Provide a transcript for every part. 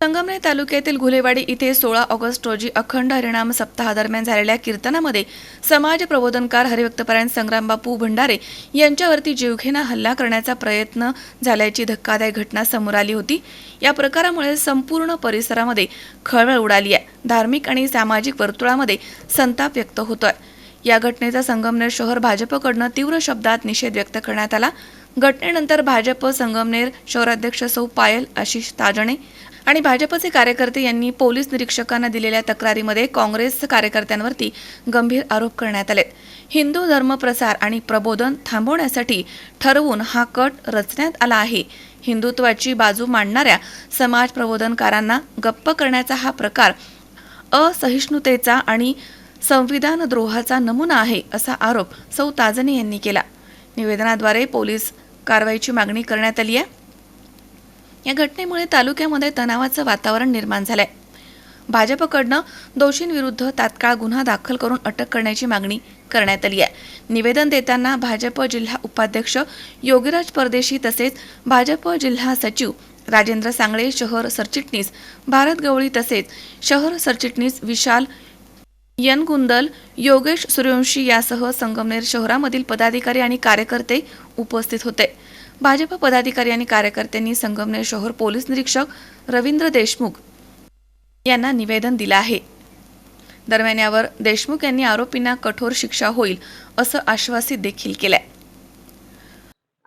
संगमनेर तालुक्यातील घुलेवाडी इथे सोळा ऑगस्ट रोजी अखंड हरिणाम सप्ताहादरम्यान झालेल्या कीर्तनामध्ये समाज प्रबोधनकार हरिभक्तपरायण संग्रामबापू भंडारे यांच्यावरती जीवघेणा हल्ला करण्याचा प्रयत्न झाल्याची धक्कादायक घटना समोर आली होती. या प्रकारामुळे संपूर्ण परिसरामध्ये खळबळ उडाली आहे. धार्मिक आणि सामाजिक वर्तुळामध्ये संताप व्यक्त होतोय. या घटनेचा संगमनेर शहर भाजपकडनं तीव्र शब्दात निषेध व्यक्त करण्यात आला. घटनेनंतर भाजप संगमनेर शहराध्यक्ष सौ पायल आशिष ताजणे आणि भाजपचे कार्यकर्ते यांनी पोलीस निरीक्षकांना दिलेल्या तक्रारीमध्ये काँग्रेस कार्यकर्त्यांवरती गंभीर आरोप करण्यात आले हिंदू धर्म प्रसार आणि प्रबोधन थांबवण्यासाठी ठरवून हा कट रचण्यात आला आहे. हिंदुत्वाची बाजू मांडणाऱ्या समाज प्रबोधनकारांना गप्प करण्याचा हा प्रकार असहिष्णुतेचा आणि संविधान द्रोहाचा नमुना आहे असा आरोप सौ ताजने यांनी केला. निवेदनाद्वारे पोलीस कारवाईची मागणी करण्यात आली आहे. या घटनेमुळे तालुक्यामध्ये तणावाचं वातावरण निर्माण झालं आहे भाजपकडनं दोषींविरुद्ध तात्काळ गुन्हा दाखल करून अटक करण्याची मागणी करण्यात आली आहे. निवेदन देताना भाजप जिल्हा उपाध्यक्ष योगीराज परदेशी तसेच भाजप जिल्हा सचिव राजेंद्र सांगळे शहर सरचिटणीस भारत गवळी तसेच शहर सरचिटणीस विशाल यनगुंदल योगेश सूर्यवंशी यासह संगमनेर शहरामधील पदाधिकारी आणि कार्यकर्ते उपस्थित होते. भाजप पदाधिकारी आणि कार्यकर्त्यांनी संगमनेर शहर पोलीस निरीक्षक रवींद्र देशमुख यांना निवेदन दिलं आहे. दरम्यान यावर देशमुख यांनी आरोपींना कठोर शिक्षा होईल असं आश्वासित देखील केलंय.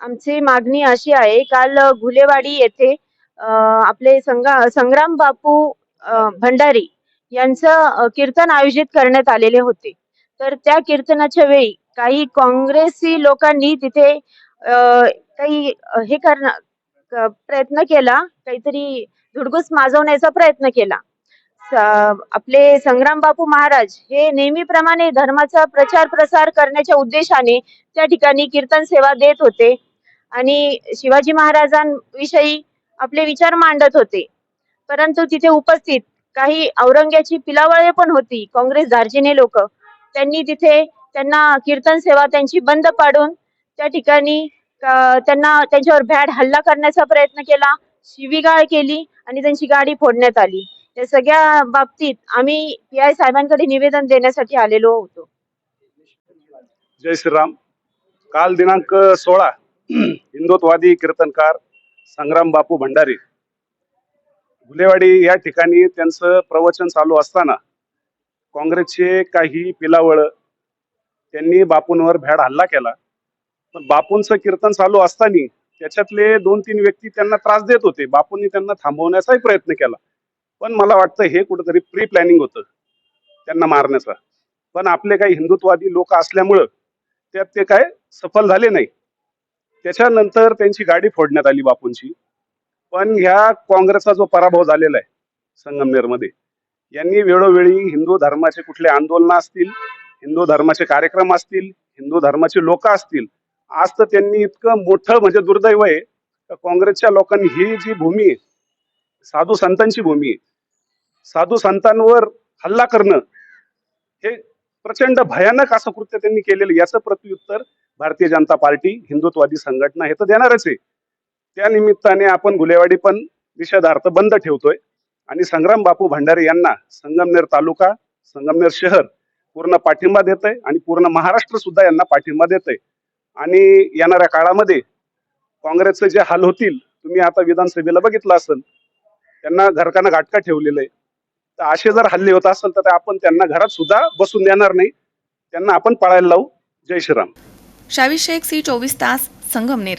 आमची मागणी अशी आहे काल घुलेवाडी येथे अं, आपले संग्राम बापू अं, भंडारी यांचं कीर्तन आयोजित करण्यात आलेले होते. तर त्या कीर्तनाच्या वेळी काही काँग्रेसी लोकांनी तिथे काही हे करणं प्रयत्न केला काहीतरी धुडगूस माजवण्याचा प्रयत्न केला. आपले संग्राम बापू महाराज हे नेहमीप्रमाणे धर्माचा प्रचार प्रसार करण्याच्या उद्देशाने त्या ठिकाणी कीर्तन सेवा देत होते आणि शिवाजी महाराजांविषयी आपले विचार मांडत होते. परंतु तिथे उपस्थित काही औरंग्याची पिलावळे पण होती काँग्रेस दार्जिने लोक. त्यांनी तिथे त्यांना कीर्तन सेवा त्यांची बंद पाडून त्या ठिकाणी त्यांना त्यांच्यावर भॅड हल्ला करण्याचा प्रयत्न केला शिवीगाळ केली आणि त्यांची गाडी फोडण्यात आली. या सगळ्या बाबतीत आम्ही पी आय साहेबांकडे निवेदन देण्यासाठी आलेलो होतो. जय श्रीराम. काल दिनांक सोळा हिंदुत्ववादी कीर्तनकार संग्राम बापू भंडारी. गुलेवाडी या ठिकाणी त्यांचं प्रवचन चालू असताना काँग्रेसचे काही पिलावळ त्यांनी बापूंवर भॅड हल्ला केला. बापूंचं कीर्तन चालू असताना त्याच्यातले दोन तीन व्यक्ती त्यांना त्रास देत होते. बापूंनी त्यांना थांबवण्याचाही प्रयत्न केला. पण मला वाटतं हे कुठंतरी प्री प्लॅनिंग होतं त्यांना मारण्याचा. पण आपले काही हिंदुत्वादी लोक असल्यामुळं त्यात ते काय सफल झाले नाही. त्याच्यानंतर त्यांची गाडी फोडण्यात आली बापूंची. पण ह्या काँग्रेसचा जो पराभव झालेला आहे संगमनेरमध्ये यांनी वेळोवेळी हिंदू धर्माचे कुठले आंदोलन असतील हिंदू धर्माचे कार्यक्रम असतील हिंदू धर्माचे लोक असतील आज तर त्यांनी इतकं मोठं म्हणजे दुर्दैव आहे. काँग्रेसच्या लोकांनी ही जी भूमी आहे साधू संतांची भूमी आहे साधू संतांवर हल्ला करणं हे प्रचंड भयानक असं कृत्य त्यांनी केलेलं याचं प्रत्युत्तर भारतीय जनता पार्टी हिंदुत्वादी संघटना हे तर देणारच आहे. त्या निमित्ताने आपण गुलेवाडी पण निषेधार्थ बंद ठेवतोय. आणि संग्राम बापू भंडारे यांना संगमनेर तालुका संगमनेर शहर पूर्ण पाठिंबा देत आहे आणि पूर्ण महाराष्ट्र सुद्धा यांना पाठिंबा देत आहे आणि येणाऱ्या काळामध्ये काँग्रेसचे जे हाल होतील तुम्ही आता विधानसभेला बघितलं असेल त्यांना घरकांना घाटका ठेवलेलं आहे. तर असे जर हल्ले होत असेल तर आपण त्यांना घरात सुद्धा बसून देणार नाही. त्यांना आपण पळायला लावू. जय श्रीराम. शावी शेख सी चोवीस तास Sangamner.